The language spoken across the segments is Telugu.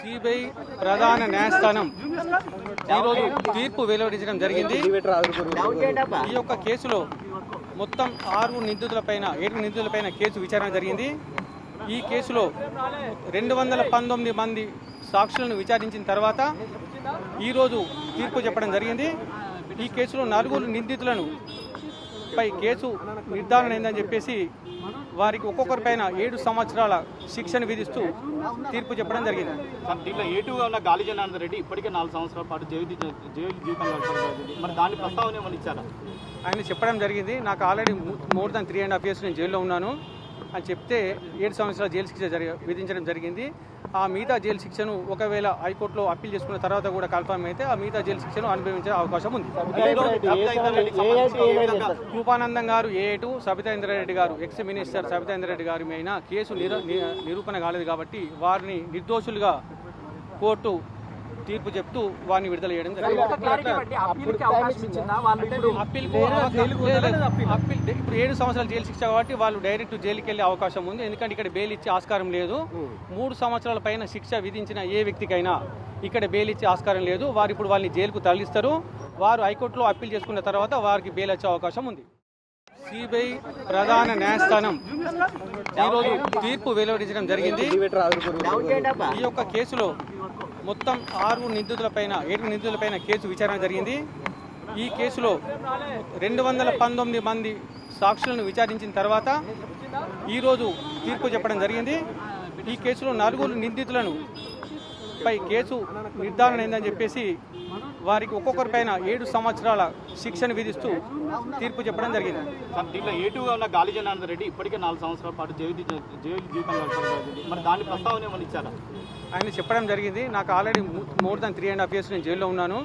సిబిఐ ప్రధాన న్యాయస్థానం. ఈరోజు తీర్పు వెలువడించడం జరిగింది. ఈ యొక్క కేసులో మొత్తం ఆరు నిందితులపైన ఏడు నిందితులపైన కేసు విచారణ జరిగింది. ఈ కేసులో రెండు వందల పంతొమ్మిది మంది సాక్షులను విచారించిన తర్వాత ఈరోజు తీర్పు చెప్పడం జరిగింది. ఈ కేసులో నలుగురు నిందితులను పై కేసు నిర్ధారణ అయిందని చెప్పేసి వారికి ఒక్కొక్కరిపైన ఏడు సంవత్సరాల శిక్షను విధిస్తూ తీర్పు చెప్పడం జరిగింది. దీంట్లో ఏటుగా ఉన్న గాలి జనార్దన్ రెడ్డి ఇప్పటికే నాలుగు సంవత్సరాల పాటు జైలు జైలు జీవితం మరి దాని ప్రస్తావన ఏమైనా ఇచ్చారా? ఆయన చెప్పడం జరిగింది. నాకు already more than three and half years నేను జైల్లో ఉన్నాను. అని చెప్తే ఏడు సంవత్సరాల జైలు శిక్ష జరి విధించడం జరిగింది. ఆ మిగతా జైలు శిక్షను ఒకవేళ హైకోర్టులో అప్పీల్ చేసుకున్న తర్వాత కూడా కన్ఫర్మ్ అయితే ఆ మిగతా జైలు శిక్షను అనుభవించే అవకాశం ఉంది. కృపానందం గారు ఏ టూ సబితా ఇంద్రారెడ్డి గారు ఎక్స్ మినిస్టర్ సబితా ఇంద్రారెడ్డి గారి మీద కేసు నిరూపణ కాలేదు కాబట్టి వారిని నిర్దోషులుగా కోర్టు తీర్పు చెప్తూ వారిని విడుదల చేయడం జరిగింది. అప్పీల్కు లేదు, లేదు. అప్పీల్. ఇప్పుడు ఏడు సంవత్సరాలు జైలు శిక్ష కాబట్టి వాళ్ళు డైరెక్ట్ జైలుకి వెళ్ళే అవకాశం ఉంది. ఎందుకంటే ఇక్కడ బెయిల్ ఇచ్చే ఆస్కారం లేదు. మూడు సంవత్సరాల పైన శిక్ష విధించిన ఏ వ్యక్తికైనా ఇక్కడ బెయిల్ ఇచ్చే ఆస్కారం లేదు. వారు ఇప్పుడు వాళ్ళని జైలుకు తరలిస్తారు. వారు హైకోర్టులో అప్పీల్ చేసుకున్న తర్వాత వారికి బెయిల్ వచ్చే అవకాశం ఉంది. సిబిఐ ప్రధాన న్యాయస్థానం ఈరోజు తీర్పు వెలువడించడం జరిగింది. ఈ యొక్క కేసులో మొత్తం ఆరు నిందితులపైన ఏడు నిందితులపైన కేసు విచారణ జరిగింది. ఈ కేసులో రెండు వందల పంతొమ్మిది మంది సాక్షులను విచారించిన తర్వాత ఈరోజు తీర్పు చెప్పడం జరిగింది. ఈ కేసులో నలుగురు నిందితులను పై కేసు నిర్ధారణ అయిందని చెప్పేసి వారికి ఒక్కొక్కరిపైన ఏడు సంవత్సరాల శిక్షను విధిస్తూ తీర్పు చెప్పడం జరిగింది. దీంట్లో ఏటుగా ఉన్న గాలి జనార్దన్ రెడ్డి ఇప్పటికే నాలుగు సంవత్సరాల పాటు జైలు జైలు జీవితం మరి దాని ప్రస్తావన ఏమైనా ఇచ్చారా? ఆయన చెప్పడం జరిగింది. నాకు already more than three and half years నేను జైల్లో ఉన్నాను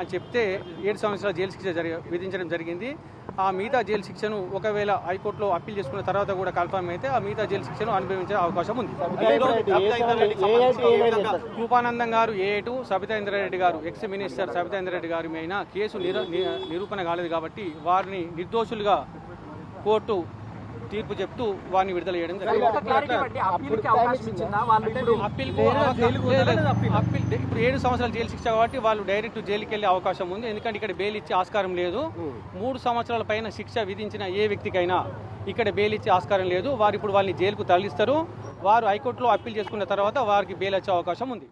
అని చెప్తే ఏడు సంవత్సరాల జైలు శిక్ష విధించడం జరిగింది. ఆ మిగతా జైలు శిక్షను ఒకవేళ హైకోర్టులో అప్పీల్ చేసుకున్న తర్వాత కూడా కన్ఫర్మ్ అయితే ఆ మిగతా జైలు శిక్షను అనుభవించే అవకాశం ఉంది. కృపానందం గారు ఏ టూ సబితా ఇంద్రారెడ్డి గారు ఎక్స్ మినిస్టర్ సబితా ఇంద్రారెడ్డి గారి మీద కేసు నిరూపణ కాలేదు కాబట్టి వారిని నిర్దోషులుగా కోర్టు తీర్పు చెప్తూ వారిని విడుదల చేయడం జరిగింది. అప్పీల్కు లేదు, లేదు. అప్పీల్ ఇప్పుడు ఏడు సంవత్సరాల జైలు శిక్ష కాబట్టి వాళ్ళు డైరెక్ట్ జైలుకి వెళ్ళే అవకాశం ఉంది. ఎందుకంటే ఇక్కడ బెయిల్ ఇచ్చే ఆస్కారం లేదు. మూడు సంవత్సరాల పైన శిక్ష విధించిన ఏ వ్యక్తికైనా ఇక్కడ బెయిల్ ఇచ్చే ఆస్కారం లేదు. వారు ఇప్పుడు వాళ్ళని జైలుకు తరలిస్తారు. వారు హైకోర్టులో అప్పీల్ చేసుకున్న తర్వాత వారికి బెయిల్ వచ్చే అవకాశం ఉంది.